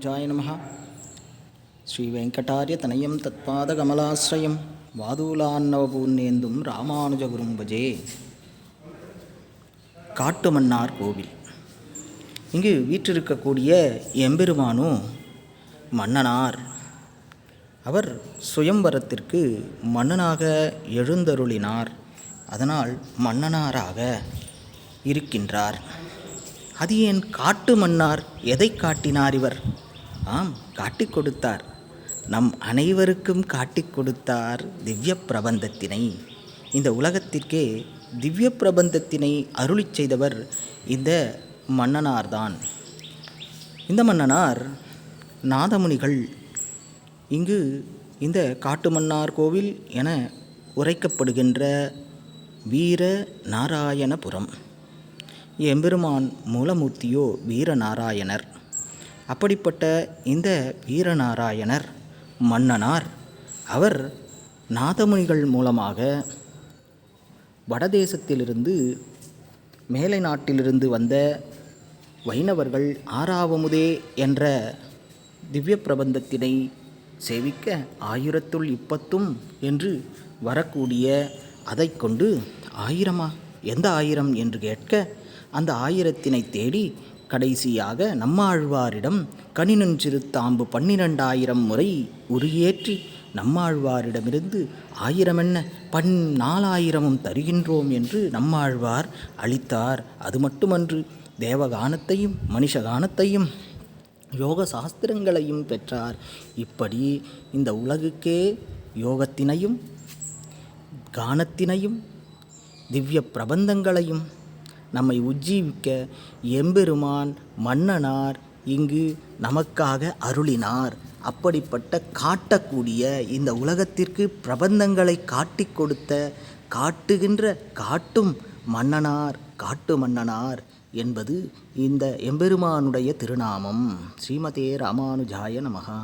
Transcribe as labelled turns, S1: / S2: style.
S1: ஜாய நமः ஸ்ரீவெங்கடாரியதனயம் தத்பாதகமலாசிரயம் வாதூலான்னவபூர்ணேந்தும் ராமானுஜகுரும் பஜே காட்டுமன்னார் கோவில்। இங்கு வீற்றிருக்கக்கூடிய எம்பெருமானும் மன்னனார். அவர் சுயம்வரத்திற்கு மன்னனாக எழுந்தருளினார். அதனால் மன்னனாராக இருக்கின்றார். அது ஏன் காட்டு மன்னார் எதை காட்டினார் இவர்? ஆம் காட்டிக் கொடுத்தார். நம் அனைவருக்கும் காட்டிக் கொடுத்தார் திவ்ய பிரபந்தத்தினை. இந்த உலகத்திற்கே திவ்ய பிரபந்தத்தினை அருளிச் செய்தவர் இந்த மன்னனார்தான். இந்த மன்னனார் நாதமுனிகள். இங்கு இந்த காட்டுமன்னார் கோவில் என உரைக்கப்படுகின்ற வீர நாராயணபுரம். எம்பெருமான் மூலமூர்த்தியோ வீரநாராயணர் அப்படிப்பட்ட இந்த வீரநாராயணர் மன்னனார் அவர் நாதமுனிகள் மூலமாக வடதேசத்திலிருந்து மேலை நாட்டிலிருந்து வந்த வைணவர்கள் ஆறாவமுதே என்ற திவ்ய பிரபந்தத்தினை சேவிக்க ஆயிரத்துள் இப்பத்தும் என்று வரக்கூடிய அதை கொண்டு ஆயிரமா? எந்த ஆயிரம் என்று கேட்க அந்த ஆயிரத்தினை தேடி கடைசியாக நம்மாழ்வாரிடம் கனினஞ்சிறு தாம்பு பன்னிரண்டாயிரம் முறை உரியேற்றி நம்மாழ்வாரிடமிருந்து ஆயிரமென்ன பன் நாலாயிரமும் தருகின்றோம் என்று நம்மாழ்வார் அளித்தார். அது மட்டுமன்று தேவகானத்தையும் மனுஷகானத்தையும் யோக சாஸ்திரங்களையும் பெற்றார். இப்படி இந்த உலகுக்கே யோகத்தினையும் கானத்தினையும் திவ்ய பிரபந்தங்களையும் நம்மை உஜ்ஜீவிக்க எம்பெருமான் மன்னனார் இங்கு நமக்காக அருளினார். அப்படிப்பட்ட காட்டக்கூடிய இந்த உலகத்திற்கு பிரபந்தங்களை காட்டிக் கொடுத்த காட்டுகின்ற காட்டும் மன்னனார் காட்டு மன்னனார் என்பது இந்த எம்பெருமானுடைய திருநாமம். ஸ்ரீமதே ராமானுஜாய நமகா